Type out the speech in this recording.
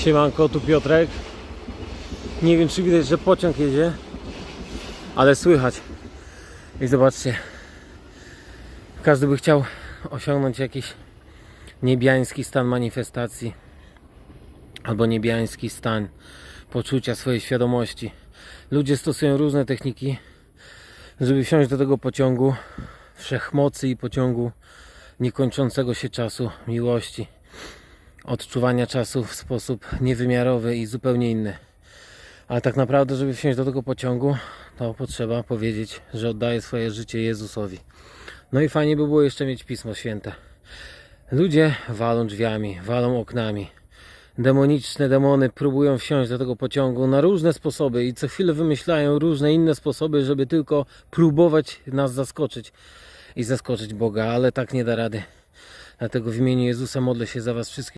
Siemanko, tu Piotrek. Nie wiem czy widać, że pociąg jedzie, ale słychać. I zobaczcie, każdy by chciał osiągnąć jakiś niebiański stan manifestacji albo niebiański stan poczucia swojej świadomości. Ludzie stosują różne techniki, żeby wsiąść do tego pociągu wszechmocy i pociągu niekończącego się czasu miłości odczuwania czasu w sposób niewymiarowy i zupełnie inny. Ale tak naprawdę, żeby wsiąść do tego pociągu, to potrzeba powiedzieć, że oddaję swoje życie Jezusowi. No i fajnie by było jeszcze mieć Pismo Święte. Ludzie walą drzwiami, walą oknami. Demoniczne demony próbują wsiąść do tego pociągu na różne sposoby i co chwilę wymyślają różne inne sposoby, żeby tylko próbować nas zaskoczyć i zaskoczyć Boga, ale tak nie da rady. Dlatego w imieniu Jezusa modlę się za Was wszystkich.